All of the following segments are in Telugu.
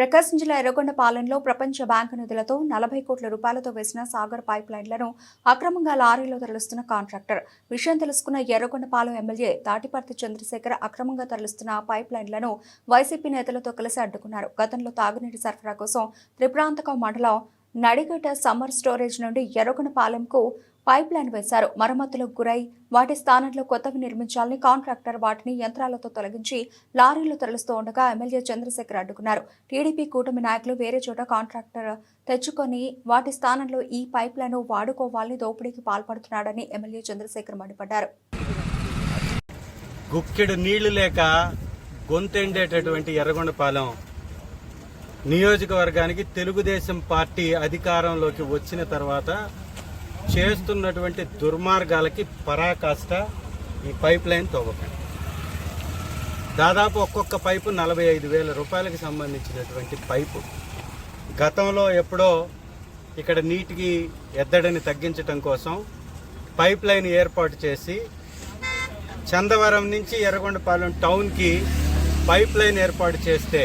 ప్రకాశం జిల్లా ఎర్రగొండపాలెంలో ప్రపంచ బ్యాంకు నిధులతో నలభై కోట్ల రూపాయలతో వేసిన సాగర్ పైప్ లైన్లను అక్రమంగా లారీలో తరలిస్తున్న కాంట్రాక్టర్. విషయం తెలుసుకున్న ఎర్రగొండపాలెం ఎమ్మెల్యే తాటిపర్తి చంద్రశేఖర్ అక్రమంగా తరలిస్తున్న పైప్ లైన్లను వైసీపీ నేతలతో కలిసి అడ్డుకున్నారు. గతంలో తాగునీటి సరఫరా కోసం త్రిప్రాంతకం మండలం నడిగట సమ్మర్ స్టోరేజ్ నుండి ఎర్రగొండపాలెంకు పైప్ లైన్ వేశారు. మరమ్మతులకు గురై వాటి స్థానంలో కొత్తవి నిర్మించాలని కాంట్రాక్టర్ వాటిని యంత్రాలతో తొలగించి లారీలు తరలిస్తూ ఉండగా ఎమ్మెల్యే చంద్రశేఖర్ అడ్డుకున్నారు. టీడీపీ కూటమి నాయకులు వేరే చోట కాంట్రాక్టర్ తెచ్చుకొని వాటి స్థానంలో ఈ పైప్ లైన్ వాడుకోవాలని దోపిడీకి పాల్పడుతున్నాడని ఎమ్మెల్యే చంద్రశేఖర్ మండిపడ్డారు. గుక్కెడు నీళ్ళు లేక గొంతెండేటటువంటి ఎర్రగొండపాలెం నియోజకవర్గానికి తెలుగుదేశం పార్టీ అధికారంలోకి వచ్చిన తర్వాత చేస్తున్నటువంటి దుర్మార్గాలకి పరాకాష్ట ఈ పైప్ లైన్ తవ్వకం. దాదాపు ఒక్కొక్క పైపు నలభై ఐదు వేల రూపాయలకు సంబంధించినటువంటి పైపు. గతంలో ఎప్పుడో ఇక్కడ నీటికి ఎద్దడిని తగ్గించటం కోసం పైప్ లైన్ ఏర్పాటు చేసి చందవరం నుంచి ఎర్రగొండపాలెం టౌన్కి పైప్ లైన్ ఏర్పాటు చేస్తే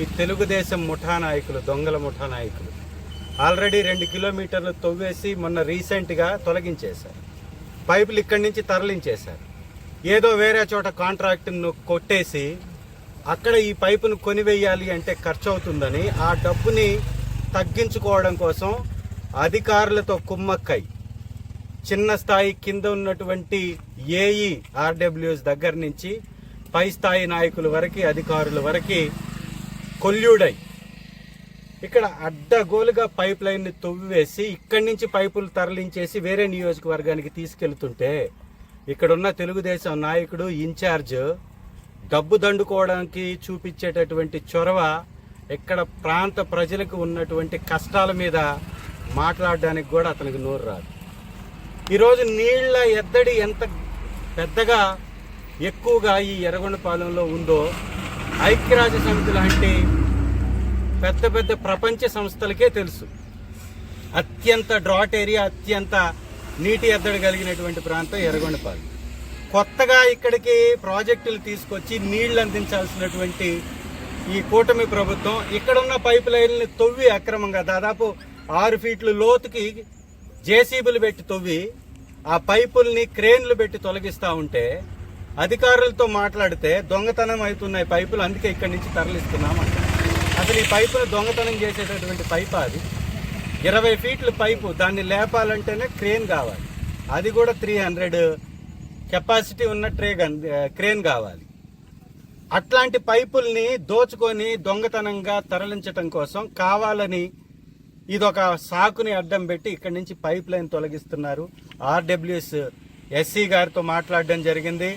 ఈ తెలుగుదేశం ముఠా నాయకులు దొంగల ముఠా నాయకులు ఆల్రెడీ రెండు కిలోమీటర్లు తవ్వేసి మొన్న రీసెంట్గా తొలగించేశారు. పైపులు ఇక్కడి నుంచి తరలించేశారు. ఏదో వేరే చోట కాంట్రాక్ట్ను కొట్టేసి అక్కడ ఈ పైపును కొనివేయాలి అంటే ఖర్చు అవుతుందని ఆ డబ్బుని తగ్గించుకోవడం కోసం అధికారులతో కుమ్మక్కై చిన్న స్థాయి కింద ఉన్నటువంటి ఏఈ ఆర్డబ్ల్యూఎస్ దగ్గర నుంచి పై స్థాయి నాయకుల వరకు అధికారుల వరకు కొల్యూడై ఇక్కడ అడ్డగోలుగా పైప్ లైన్ని తొవ్వేసి ఇక్కడి నుంచి పైపులు తరలించేసి వేరే నియోజకవర్గానికి తీసుకెళ్తుంటే ఇక్కడున్న తెలుగుదేశం నాయకుడు ఇన్ఛార్జ్ డబ్బు దండుకోవడానికి చూపించేటటువంటి చొరవ ఇక్కడ ప్రాంత ప్రజలకు ఉన్నటువంటి కష్టాల మీద మాట్లాడడానికి కూడా అతనికి నోరు రాదు. ఈరోజు నీళ్ళ ఎద్దడి ఎంత పెద్దగా ఎక్కువగా ఈ ఎర్రగొండపాలెంలో ఉందో ఐక్యరాజ్య సమితి లాంటి పెద్ద పెద్ద ప్రపంచ సంస్థలకే తెలుసు. అత్యంత డ్రాట్ ఏరియా అత్యంత నీటి ఎద్దడి కలిగినటువంటి ప్రాంతం ఎర్రగొండపాలెం. కొత్తగా ఇక్కడికి ప్రాజెక్టులు తీసుకొచ్చి నీళ్ళు అందించాల్సినటువంటి ఈ కూటమి ప్రభుత్వం ఇక్కడున్న పైప్ లైన్ని తవ్వి అక్రమంగా దాదాపు ఆరు ఫీట్లు లోతుకి జేసీబీలు పెట్టి తొవ్వి ఆ పైపుల్ని క్రేన్లు పెట్టి తొలగిస్తూ ఉంటే అధికారులతో మాట్లాడితే దొంగతనం అవుతున్నాయి పైపులు అందుకే ఇక్కడి నుంచి తరలిస్తున్నాం అసలు ఈ పైపులు దొంగతనం చేసేటటువంటి పైప్ అది? ఇరవై ఫీట్ల పైపు దాన్ని లేపాలంటేనే క్రేన్ కావాలి. అది కూడా త్రీ హండ్రెడ్ కెపాసిటీ ఉన్న ట్రే క్రేన్ కావాలి. అట్లాంటి పైపుల్ని దోచుకొని దొంగతనంగా తరలించటం కోసం కావాలని ఇదొక సాకుని అడ్డం పెట్టి ఇక్కడి నుంచి పైప్ లైన్ తొలగిస్తున్నారు. ఆర్డబ్ల్యూఎస్ ఎస్సీ గారితో మాట్లాడడం జరిగింది.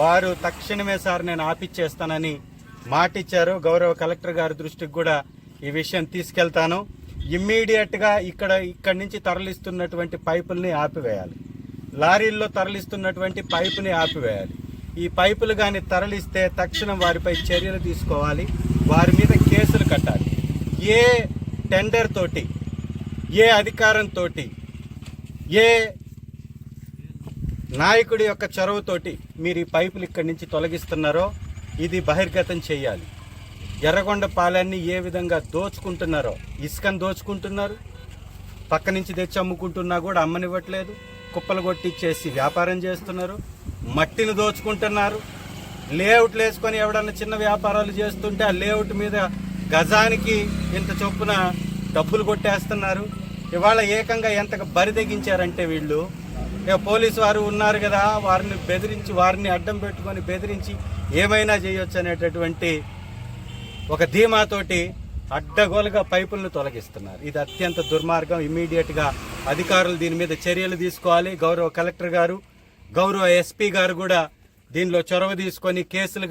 వారు తక్షణమే సార్ నేను ఆపిచ్చేస్తానని మాటిచ్చారు. గౌరవ కలెక్టర్ గారి దృష్టికి కూడా ఈ విషయం తీసుకెళ్తాను. ఇమ్మీడియట్గా ఇక్కడ ఇక్కడి నుంచి తరలిస్తున్నటువంటి పైపుల్ని ఆపివేయాలి. లారీల్లో తరలిస్తున్నటువంటి పైపుని ఆపివేయాలి. ఈ పైపులు కానీ తరలిస్తే తక్షణం వారిపై చర్యలు తీసుకోవాలి. వారి మీద కేసులు కట్టాలి. ఏ టెండర్ తోటి ఏ అధికారంతో ఏ నాయకుడి యొక్క చొరవతోటి మీరు ఈ పైపులు ఇక్కడి నుంచి తొలగిస్తున్నారో ఇది బహిర్గతం చేయాలి. ఎర్రగొండ పాలన్ని ఏ విధంగా దోచుకుంటున్నారో ఇసుకను దోచుకుంటున్నారు? పక్క నుంచి తెచ్చి అమ్ముకుంటున్నా కూడా అమ్మనివ్వట్లేదు. కుప్పలు కొట్టిచ్చేసి వ్యాపారం చేస్తున్నారు. మట్టిని దోచుకుంటున్నారు. లేఅవుట్లు వేసుకొని ఎవడన్నా చిన్న వ్యాపారాలు చేస్తుంటే ఆ లేఅవుట్ మీద గజానికి ఇంత చొప్పున డబ్బులు కొట్టేస్తున్నారు. ఇవాళ ఏకంగా ఎంత బరి తెగించారంటే వీళ్ళు పోలీసు వారు ఉన్నారు కదా వారిని బెదిరించి వారిని అడ్డం పెట్టుకొని బెదిరించి ఏమైనా చేయొచ్చు అనేటటువంటి ఒక ధీమాతోటి అడ్డగోలుగా పైపులను తొలగిస్తున్నారు. ఇది అత్యంత దుర్మార్గం. ఇమీడియట్గా అధికారులు దీని మీద చర్యలు తీసుకోవాలి. గౌరవ కలెక్టర్ గారు గౌరవ ఎస్పీ గారు కూడా దీనిలో చొరవ తీసుకొని కేసులు